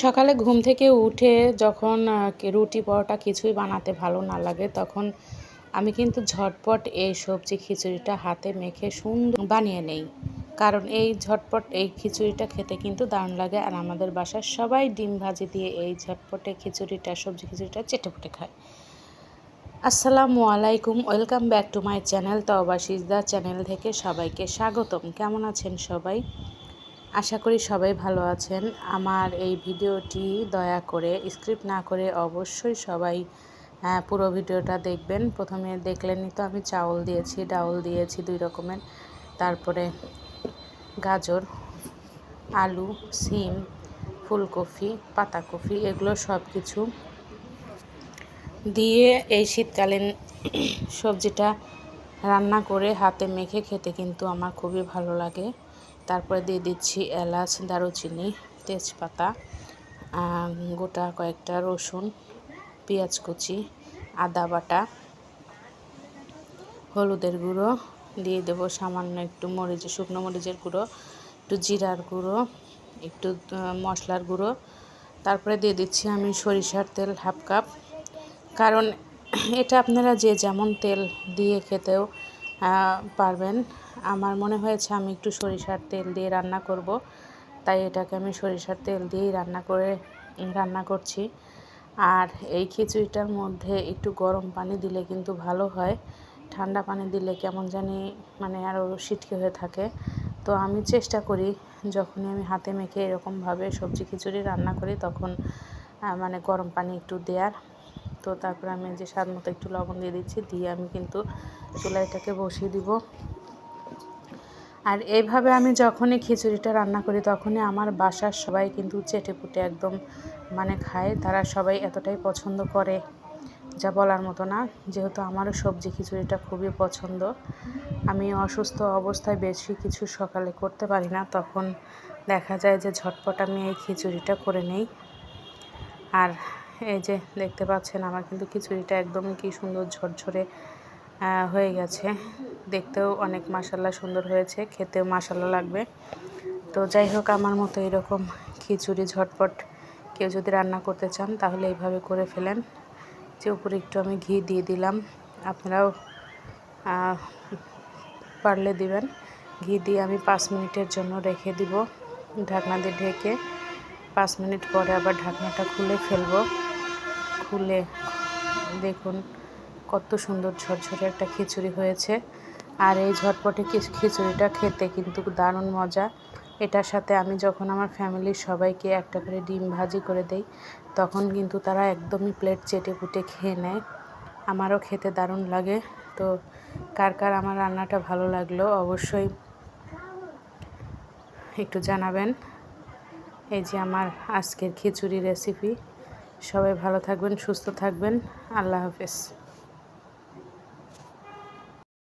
সকালে ঘুম থেকে উঠে যখন রুটি পরোটা কিছুই বানাতে ভালো না লাগে, তখন আমি কিন্তু ঝটপট এই সবজি খিচুড়িটা হাতে মেখে সুন্দর বানিয়ে নেই। কারণ এই ঝটপট এই খিচুড়িটা খেতে কিন্তু দারুণ লাগে, আর আমাদের বাসার সবাই ডিম ভাজি দিয়ে এই ঝটপটে খিচুড়িটা, সবজি খিচুড়িটা চেটেপুটে খায়। আসসালামু আলাইকুম, welcome back to my channel তবা সিজদা চ্যানেল থেকে সবাইকে স্বাগতম। কেমন আছেন সবাই? আশা করি সবাই ভালো আছেন। আমার এই ভিডিওটি দয়া করে স্ক্রিপ্ট না করে অবশ্যই সবাই পুরো ভিডিওটা দেখবেন। প্রথমে দেখলেনই তো আমি চাউল দিয়েছি, ডাউল দিয়েছি দুই রকমের। তারপরে গাজর, আলু, সিম, ফুলকপি, পাতাকপি, এগুলো সব কিছু দিয়ে এই শীতকালীন সবজিটা রান্না করে হাতে মেখে খেতে কিন্তু আমার খুবই ভালো লাগে। তারপরে দিয়ে দিচ্ছি এলাচ, দারুচিনি, তেজপাতা গোটা কয়েকটা রসুন, পেঁয়াজ কুচি, আদা বাটা, হলুদের গুঁড়ো, দিয়ে দেবো সামান্য একটু মরিচ, শুকনো মরিচের গুঁড়ো, একটু জিরার গুঁড়ো, একটু মশলার গুঁড়ো। তারপরে দিয়ে দিচ্ছি আমি সরিষার তেল হাফ কাপ। কারণ এটা আপনারা যে যেমন তেল দিয়ে খেতেও পারবেন আমার মনে হয়েছে আমি একটু সরিষার তেল দিয়ে রান্না করব। তাই এটাকে আমি সরিষার তেল দিয়েই রান্না করে, রান্না করছি। আর এই খিচুড়িটার মধ্যে একটু গরম পানি দিলে কিন্তু ভালো হয়। ঠান্ডা পানি দিলে কেমন জানি মানে আরও সিটকে হয়ে থাকে। তো আমি চেষ্টা করি, যখনই আমি হাতে মেখে এরকমভাবে সবজি খিচুড়ি রান্না করি তখন মানে গরম পানি একটু দেওয়ার তো তারপরে আমি যে স্বাদ মতো একটু লবণ দিয়ে দিচ্ছি, দিয়ে আমি কিন্তু চুলাইটাকে বসিয়ে দিব। আর এইভাবে আমি যখনই খিচুড়িটা রান্না করি, তখনই আমার বাসার সবাই কিন্তু চেটে পুটে একদম মানে খায়। তারা সবাই এতটাই পছন্দ করে, যা বলার মতো না। যেহেতু আমারও সবজি খিচুড়িটা খুবই পছন্দ। আমি অসুস্থ অবস্থায় বেশি কিছু সকালে করতে পারি না। তখন দেখা যায় যে ঝটপট আমি এই খিচুড়িটা করে নেই। আর এই যে দেখতে পাচ্ছেন, আমার কিন্তু খিচুড়িটা একদমই কি সুন্দর ঝরঝরে হয়ে গেছে। দেখতেও অনেক মাসাল্লা সুন্দর হয়েছে, খেতেও মাসাল্লা লাগবে। তো যাই হোক, আমার মতো এরকম খিচুড়ি ঝটপট কেউ যদি রান্না করতে চান, তাহলে এইভাবে করে ফেলেন। যে উপরে একটু আমি ঘি দিয়ে দিলাম, আপনারাও পারলে দিবেন। ঘি দিয়ে আমি পাঁচ মিনিটের জন্য রেখে দিব ঢাকনা দিয়ে ঢেকে। পাঁচ মিনিট পরে আবার ঢাকনাটা খুলে ফেলব। খুলে দেখুন কত সুন্দর ঝরঝরে একটা খিচুড়ি হয়েছে। আর এই ঝটপটে খিচুড়িটা খেতে কিন্তু দারুণ মজা। এটার সাথে আমি যখন আমার ফ্যামিলির সবাইকে একটা করে ডিম ভাজি করে দেই, তখন কিন্তু তারা একদমই প্লেট চেটে পুটে খেয়ে নেয়। আমারও খেতে দারুণ লাগে। তো কার কার আমার রান্নাটা ভালো লাগল অবশ্যই একটু জানাবেন। এই যে আমার আজকের খিচুড়ি রেসিপি সবাই ভালো থাকবেন, সুস্থ থাকবেন। আল্লাহ হাফেজ।